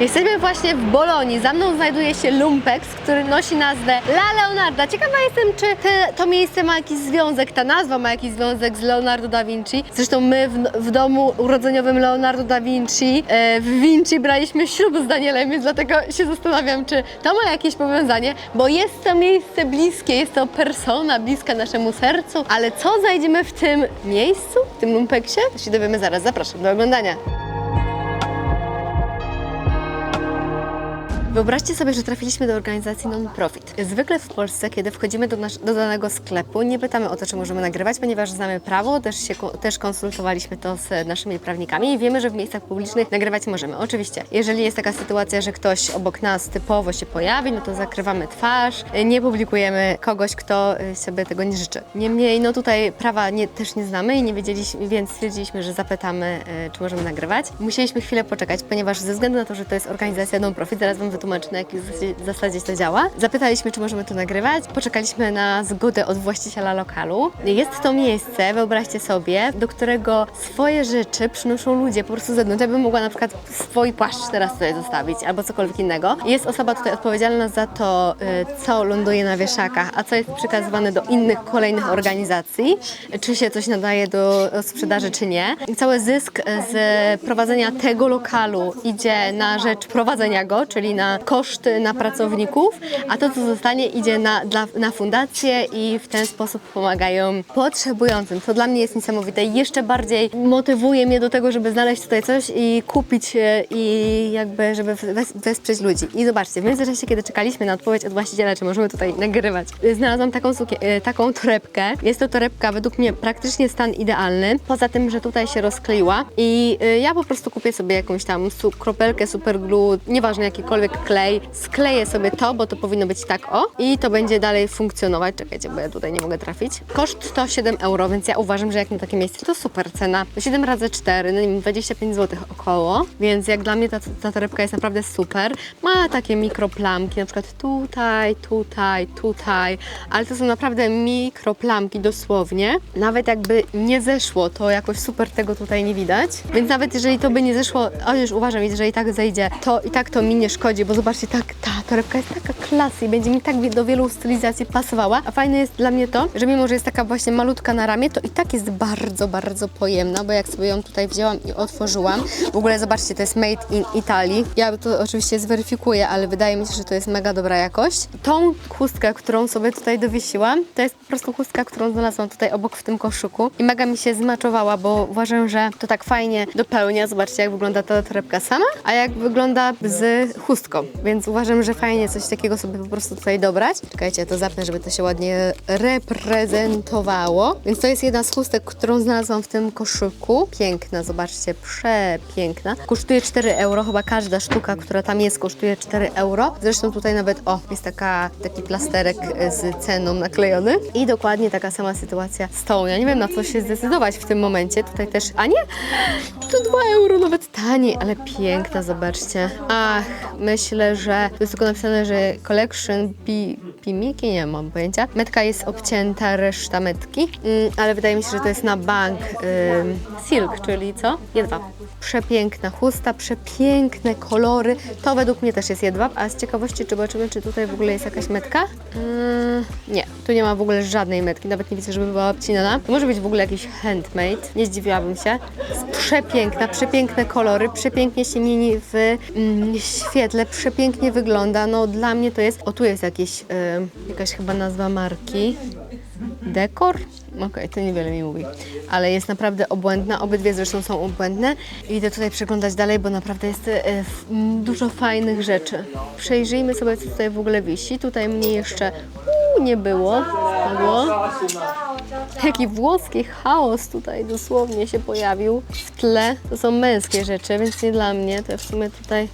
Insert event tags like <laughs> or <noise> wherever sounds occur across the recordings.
Jesteśmy właśnie w Bolonii. Za mną znajduje się Lumpex, który nosi nazwę La Leonarda. Ciekawa jestem, czy te, to miejsce ma jakiś związek, ta nazwa ma jakiś związek z Leonardo da Vinci. Zresztą my w, w domu urodzeniowym Leonardo da Vinci e, w Vinci braliśmy ślub z Danielem, więc dlatego się zastanawiam, czy to ma jakieś powiązanie, bo jest to miejsce bliskie, jest to persona bliska naszemu sercu, ale co znajdziemy w tym miejscu, w tym Lumpeksie, to się dowiemy zaraz. Zapraszam do oglądania. Wyobraźcie sobie, że trafiliśmy do organizacji non-profit. Zwykle w Polsce, kiedy wchodzimy do, nasz, do danego sklepu, nie pytamy o to, czy możemy nagrywać, ponieważ znamy prawo, też, się, też konsultowaliśmy to z naszymi prawnikami i wiemy, że w miejscach publicznych nagrywać możemy. Oczywiście, jeżeli jest taka sytuacja, że ktoś obok nas typowo się pojawi, no to zakrywamy twarz, nie publikujemy kogoś, kto y, sobie tego nie życzy. Niemniej, no tutaj prawa nie, też nie znamy i nie wiedzieliśmy, więc stwierdziliśmy, że zapytamy, y, czy możemy nagrywać. Musieliśmy chwilę poczekać, ponieważ ze względu na to, że to jest organizacja non-profit, zaraz Wam wytłumaczę, na jakiej zasadzie, to działa. Zapytaliśmy, czy możemy to nagrywać. Poczekaliśmy na zgodę od właściciela lokalu. Jest to miejsce, wyobraźcie sobie, do którego swoje rzeczy przynoszą ludzie po prostu zewnątrz. Ja bym mogła na przykład swój płaszcz teraz tutaj zostawić albo cokolwiek innego. Jest osoba tutaj odpowiedzialna za to, y, co ląduje na wieszakach, a co jest przekazywane do innych kolejnych organizacji, czy się coś nadaje do sprzedaży, czy nie. I cały zysk z prowadzenia tego lokalu idzie na rzecz prowadzenia go, czyli na koszty na pracowników, a to, co zostanie, idzie na, dla, na fundację i w ten sposób pomagają potrzebującym. To dla mnie jest niesamowite jeszcze bardziej motywuje mnie do tego, żeby znaleźć tutaj coś i kupić e, i jakby, żeby wes- wesprzeć ludzi. I zobaczcie, w międzyczasie, kiedy czekaliśmy na odpowiedź od właściciela, czy możemy tutaj nagrywać, znalazłam taką, y, taką torebkę. Jest to torebka według mnie praktycznie stan idealny, poza tym, że tutaj się rozkleiła i y, ja po prostu kupię sobie jakąś tam kropelkę, super glue, nieważne jakikolwiek klej, skleję sobie to, bo to powinno być tak o i to będzie dalej funkcjonować. Czekajcie, bo ja tutaj nie mogę trafić. Koszt to 7 euro, więc ja uważam, że jak na takie miejsce to super cena. 7 razy 4, no nie wiem, 25 zł około, więc jak dla mnie ta, ta torebka jest naprawdę super. Ma takie mikroplamki, na przykład tutaj, tutaj, tutaj, ale to są naprawdę mikroplamki dosłownie. Nawet jakby nie zeszło, to jakoś super tego tutaj nie widać. Więc nawet jeżeli to by nie zeszło, już uważam, że i tak zejdzie, to i tak to mi nie szkodzi, bo zobaczcie, tak, ta torebka jest taka klasy i będzie mi tak do wielu stylizacji pasowała. A fajne jest dla mnie to, że mimo, że jest taka właśnie malutka na ramię, to i tak jest bardzo, bardzo pojemna, bo jak sobie ją tutaj wzięłam i otworzyłam, w ogóle zobaczcie, to jest made in Italy. Ja to oczywiście zweryfikuję, ale wydaje mi się, że to jest mega dobra jakość. Tą chustkę, którą sobie tutaj dowiesiłam, to jest po prostu chustka, którą znalazłam tutaj obok w tym koszyku i mega mi się zmaczowała, bo uważam, że to tak fajnie dopełnia. Zobaczcie, jak wygląda ta torebka sama, a jak wygląda z chustką, więc uważam, że fajnie coś takiego sobie po prostu tutaj dobrać. Czekajcie, ja to zapnę, żeby to się ładnie reprezentowało. Więc to jest jedna z chustek, którą znalazłam w tym koszyku. Piękna, zobaczcie, przepiękna. Kosztuje 4 euro, chyba każda sztuka, która tam jest, kosztuje 4 euro. Zresztą tutaj nawet, o, jest taka, taki plasterek z ceną naklejony. I dokładnie taka sama sytuacja z tą. Ja nie wiem, na co się zdecydować w tym momencie. Tutaj też, a nie, to 2 euro, nawet taniej, ale piękna, zobaczcie. Ach, myślę, że to jest tylko napisane, że collection pi, pimiki, nie mam pojęcia. Metka jest obcięta, reszta metki, mm, ale wydaje mi się, że to jest na bank ym, silk, czyli co? Jedwab. Przepiękna chusta, przepiękne kolory. To według mnie też jest jedwab, a z ciekawości czy zobaczymy, czy tutaj w ogóle jest jakaś metka. Yy, nie, tu nie ma w ogóle żadnej metki, nawet nie widzę, żeby była obcinana. To może być w ogóle jakiś handmade, nie zdziwiłabym się. Jest przepiękna, przepiękne kolory, przepięknie się mieni w mm, świetle, przepięknie wygląda. No dla mnie to jest, o tu jest jakieś, yy, jakaś chyba nazwa marki. Dekor? Okej, to niewiele mi mówi. Ale jest naprawdę obłędna. Obydwie zresztą są obłędne. Idę tutaj przeglądać dalej, bo naprawdę jest m, dużo fajnych rzeczy. Przejrzyjmy sobie, co tutaj w ogóle wisi. Tutaj mnie jeszcze nie było. Było. Jaki włoski chaos tutaj dosłownie się pojawił w tle. To są męskie rzeczy, więc nie dla mnie. To w sumie tutaj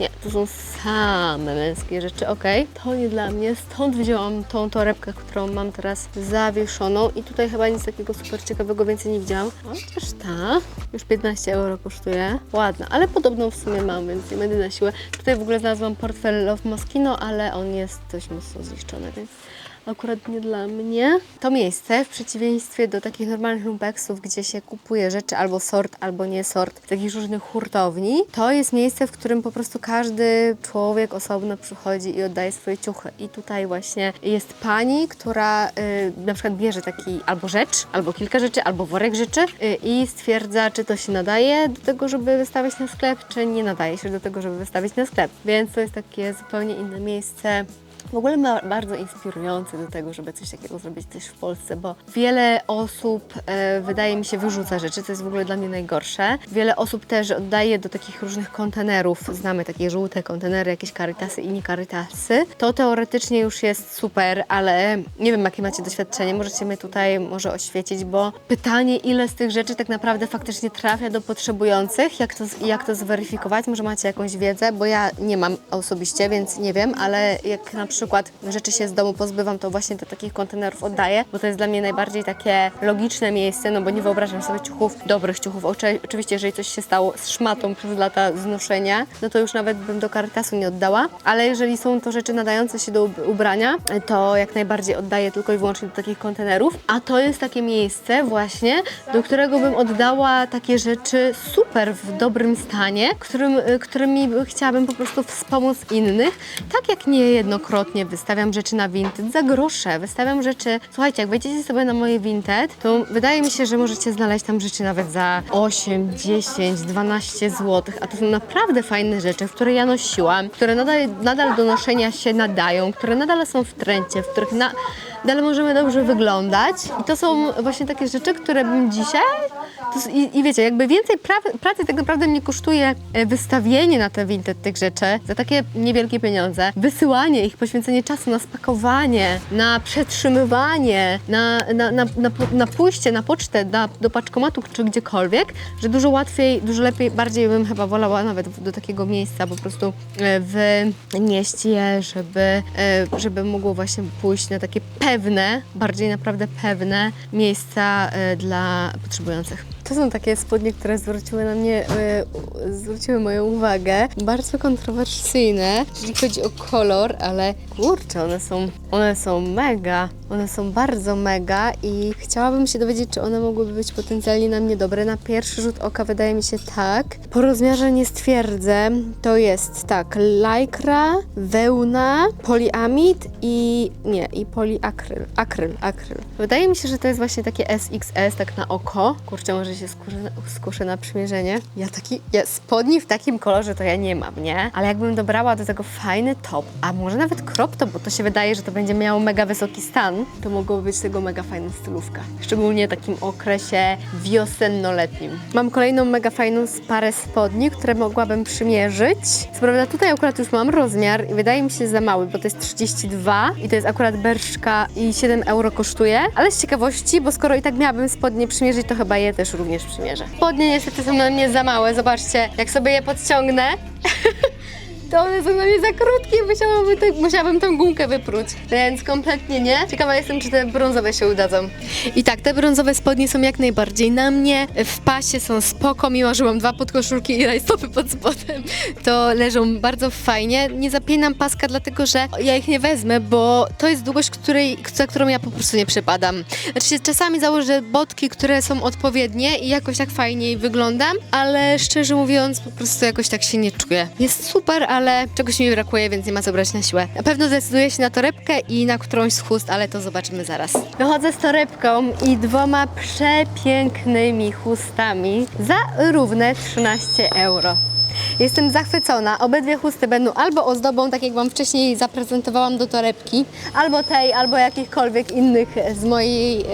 nie, to są same męskie rzeczy, okej. To nie dla mnie, stąd wzięłam tą torebkę, którą mam teraz zawieszoną i tutaj chyba nic takiego super ciekawego więcej nie widziałam. Chociaż ta już 15 euro kosztuje. Ładna, ale podobną w sumie mam, więc nie będę na siłę. Tutaj w ogóle znalazłam portfel Love Moschino, ale on jest dość mocno zniszczony, więc akurat nie dla mnie. To miejsce, w przeciwieństwie do takich normalnych lumpeksów, gdzie się kupuje rzeczy albo sort, albo nie sort, takich różnych hurtowni, to jest miejsce, w którym po prostu każdy człowiek osobno przychodzi i oddaje swoje ciuchy. I tutaj właśnie jest pani, która y, na przykład bierze taki albo rzecz, albo kilka rzeczy, albo worek rzeczy y, i stwierdza, czy to się nadaje do tego, żeby wystawić na sklep, czy nie nadaje się do tego, żeby wystawić na sklep. Więc to jest takie zupełnie inne miejsce. W ogóle bardzo inspirujące do tego, żeby coś takiego zrobić też w Polsce, bo wiele osób, e, wydaje mi się, wyrzuca rzeczy, co jest w ogóle dla mnie najgorsze. Wiele osób też oddaje do takich różnych kontenerów, znamy takie żółte kontenery, jakieś karytasy i nie karytasy. To teoretycznie już jest super, ale nie wiem, jakie macie doświadczenie, możecie mnie tutaj może oświecić, bo pytanie, ile z tych rzeczy tak naprawdę faktycznie trafia do potrzebujących, jak to, jak to zweryfikować, może macie jakąś wiedzę, bo ja nie mam osobiście, więc nie wiem, ale jak na przykład rzeczy się z domu pozbywam, to właśnie do takich kontenerów oddaję, bo to jest dla mnie najbardziej takie logiczne miejsce, no bo nie wyobrażam sobie ciuchów, dobrych ciuchów. Oczy, oczywiście, jeżeli coś się stało z szmatą przez lata znoszenia, no to już nawet bym do Caritasu nie oddała, ale jeżeli są to rzeczy nadające się do ub- ubrania, to jak najbardziej oddaję tylko i wyłącznie do takich kontenerów, a to jest takie miejsce właśnie, do którego bym oddała takie rzeczy super w dobrym stanie, którym, którymi chciałabym po prostu wspomóc innych, tak jak niejednokrotnie wystawiam rzeczy na Vinted za grosze, wystawiam rzeczy, słuchajcie, jak wejdziecie sobie na moje Vinted, to wydaje mi się, że możecie znaleźć tam rzeczy nawet za 8, 10, 12 zł, a to są naprawdę fajne rzeczy, które ja nosiłam, które nadal, nadal do noszenia się nadają, które nadal są w trendzie, w których na, nadal możemy dobrze wyglądać. I to są właśnie takie rzeczy, które bym dzisiaj to, i, I wiecie, jakby więcej pra- pracy tak naprawdę mnie kosztuje e, wystawienie na te Vinted tych rzeczy za takie niewielkie pieniądze, wysyłanie ich, poświęcenie czasu na spakowanie, na przetrzymywanie, na, na, na, na, na pójście na pocztę, na, do paczkomatu czy gdziekolwiek, że dużo łatwiej, dużo lepiej, bardziej bym chyba wolała nawet do takiego miejsca po prostu e, wynieść je, żeby, e, żeby mogło właśnie pójść na takie pewne, bardziej naprawdę pewne miejsca e, dla potrzebujących. To są takie spodnie, które zwróciły na mnie, e, zwróciły moją uwagę. Bardzo kontrowersyjne, jeśli chodzi o kolor, ale kurczę, one są, one są mega. One są bardzo mega i chciałabym się dowiedzieć, czy one mogłyby być potencjalnie na mnie dobre. Na pierwszy rzut oka wydaje mi się tak. Po rozmiarze nie stwierdzę. To jest tak, lycra, wełna, poliamid i nie, i poliakryl. Akryl, akryl. Wydaje mi się, że to jest właśnie takie SXS, tak na oko. Kurczę, może się skuszę, skuszę na przymierzenie. Ja taki, ja spodni w takim kolorze to ja nie mam, nie? Ale jakbym dobrała do tego fajny top, a może nawet crop top, bo to się wydaje, że to będzie miało mega wysoki stan, to mogłoby być tego mega fajna stylówka. Szczególnie w takim okresie wiosenno-letnim. Mam kolejną mega fajną parę spodni, które mogłabym przymierzyć. Co prawda tutaj akurat już mam rozmiar i wydaje mi się za mały, bo to jest 32 i to jest akurat berszka i 7 euro kosztuje, ale z ciekawości, bo skoro i tak miałabym spodnie przymierzyć, to chyba je też również przymierzę. Spodnie niestety są na mnie za małe, zobaczcie, jak sobie je podciągnę, <laughs> to one są na mnie za krótkie, musiałabym, te, musiałabym tę gumkę wypróć, więc kompletnie nie. Ciekawa jestem, czy te brązowe się udadzą. I tak, te brązowe spodnie są jak najbardziej na mnie, w pasie są spoko, mimo że mam dwa podkoszulki i rajstopy pod spodem, to leżą bardzo fajnie. Nie zapinam paska, dlatego że ja ich nie wezmę, bo to jest długość, której, za którą ja po prostu nie przypadam. Znaczy czasami założę botki, które są odpowiednie i jakoś tak fajniej wyglądam, ale szczerze mówiąc po prostu jakoś tak się nie czuję. Jest super, ale czegoś mi brakuje, więc nie ma co brać na siłę. Na pewno zdecyduję się na torebkę i na którąś z chust, ale to zobaczymy zaraz. Wychodzę z torebką i dwoma przepięknymi chustami za równe 13 euro. Jestem zachwycona. Obydwie chusty będą albo ozdobą, tak jak Wam wcześniej zaprezentowałam do torebki, albo tej, albo jakichkolwiek innych z mojej e,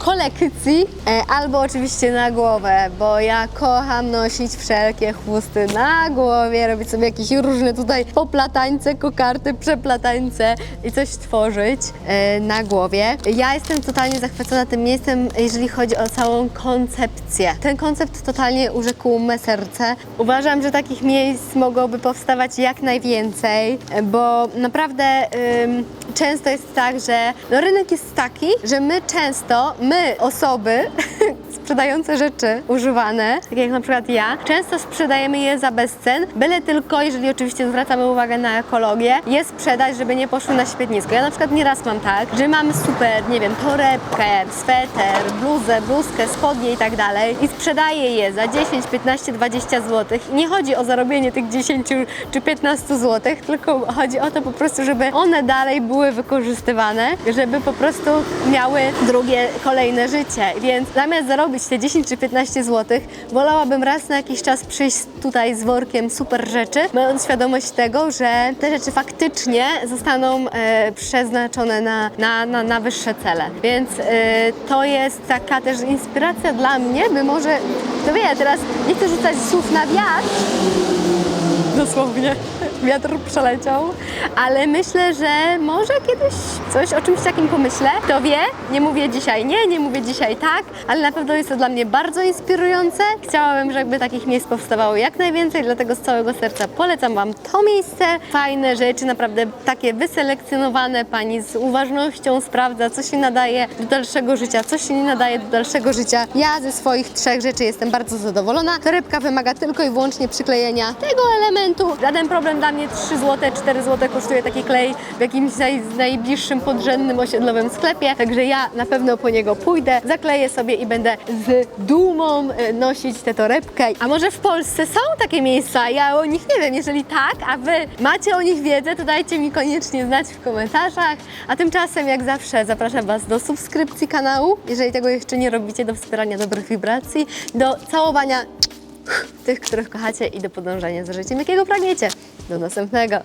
kolekcji, e, albo oczywiście na głowę, bo ja kocham nosić wszelkie chusty na głowie, robić sobie jakieś różne tutaj poplatańce, kokarty, przeplatańce i coś tworzyć e, na głowie. Ja jestem totalnie zachwycona tym miejscem, jeżeli chodzi o całą koncepcję. Ten koncept totalnie urzekł me serce. Uważam, że takich miejsc mogłoby powstawać jak najwięcej, bo naprawdę często jest tak, że no rynek jest taki, że my często, my osoby <laughs> sprzedające rzeczy używane, tak jak na przykład ja, często sprzedajemy je za bezcen, byle tylko, jeżeli oczywiście zwracamy uwagę na ekologię, je sprzedać, żeby nie poszły na śmietnisko. Ja na przykład nieraz mam tak, że mam super, nie wiem, torebkę, sweter, bluzę, bluzkę, spodnie i tak dalej i sprzedaję je za 10, 15, 20 zł. I nie chodzi o zarobienie tych 10 czy 15 zł, tylko chodzi o to po prostu, żeby one dalej były wykorzystywane, żeby po prostu miały drugie, kolejne życie. Więc zamiast zarobić te 10 czy 15 zł, wolałabym raz na jakiś czas przyjść tutaj z workiem super rzeczy, mając świadomość tego, że te rzeczy faktycznie zostaną e, przeznaczone na, na, na, na wyższe cele. Więc e, to jest taka też inspiracja dla mnie, by może, to wie, teraz nie chcę rzucać słów na wiatr, dosłownie. Wiatr przeleciał, ale myślę, że może kiedyś coś o czymś takim pomyślę. Kto wie, nie mówię dzisiaj nie, nie mówię dzisiaj tak, ale na pewno jest to dla mnie bardzo inspirujące. Chciałabym, żeby takich miejsc powstawało jak najwięcej, dlatego z całego serca polecam Wam to miejsce. Fajne rzeczy, naprawdę takie wyselekcjonowane. Pani z uważnością sprawdza, co się nadaje do dalszego życia, co się nie nadaje do dalszego życia. Ja ze swoich trzech rzeczy jestem bardzo zadowolona. Torebka wymaga tylko i wyłącznie przyklejenia tego elementu. Żaden problem dla mnie 3 zł, 4 zł kosztuje taki klej w jakimś naj, najbliższym podrzędnym osiedlowym sklepie, także ja na pewno po niego pójdę, zakleję sobie i będę z dumą e, nosić tę torebkę. A może w Polsce są takie miejsca? Ja o nich nie wiem. Jeżeli tak, a Wy macie o nich wiedzę, to dajcie mi koniecznie znać w komentarzach. A tymczasem, jak zawsze, zapraszam Was do subskrypcji kanału, jeżeli tego jeszcze nie robicie, do wspierania dobrych wibracji, do całowania tych, których kochacie i do podążania za życiem, jakiego pragniecie. Do następnego.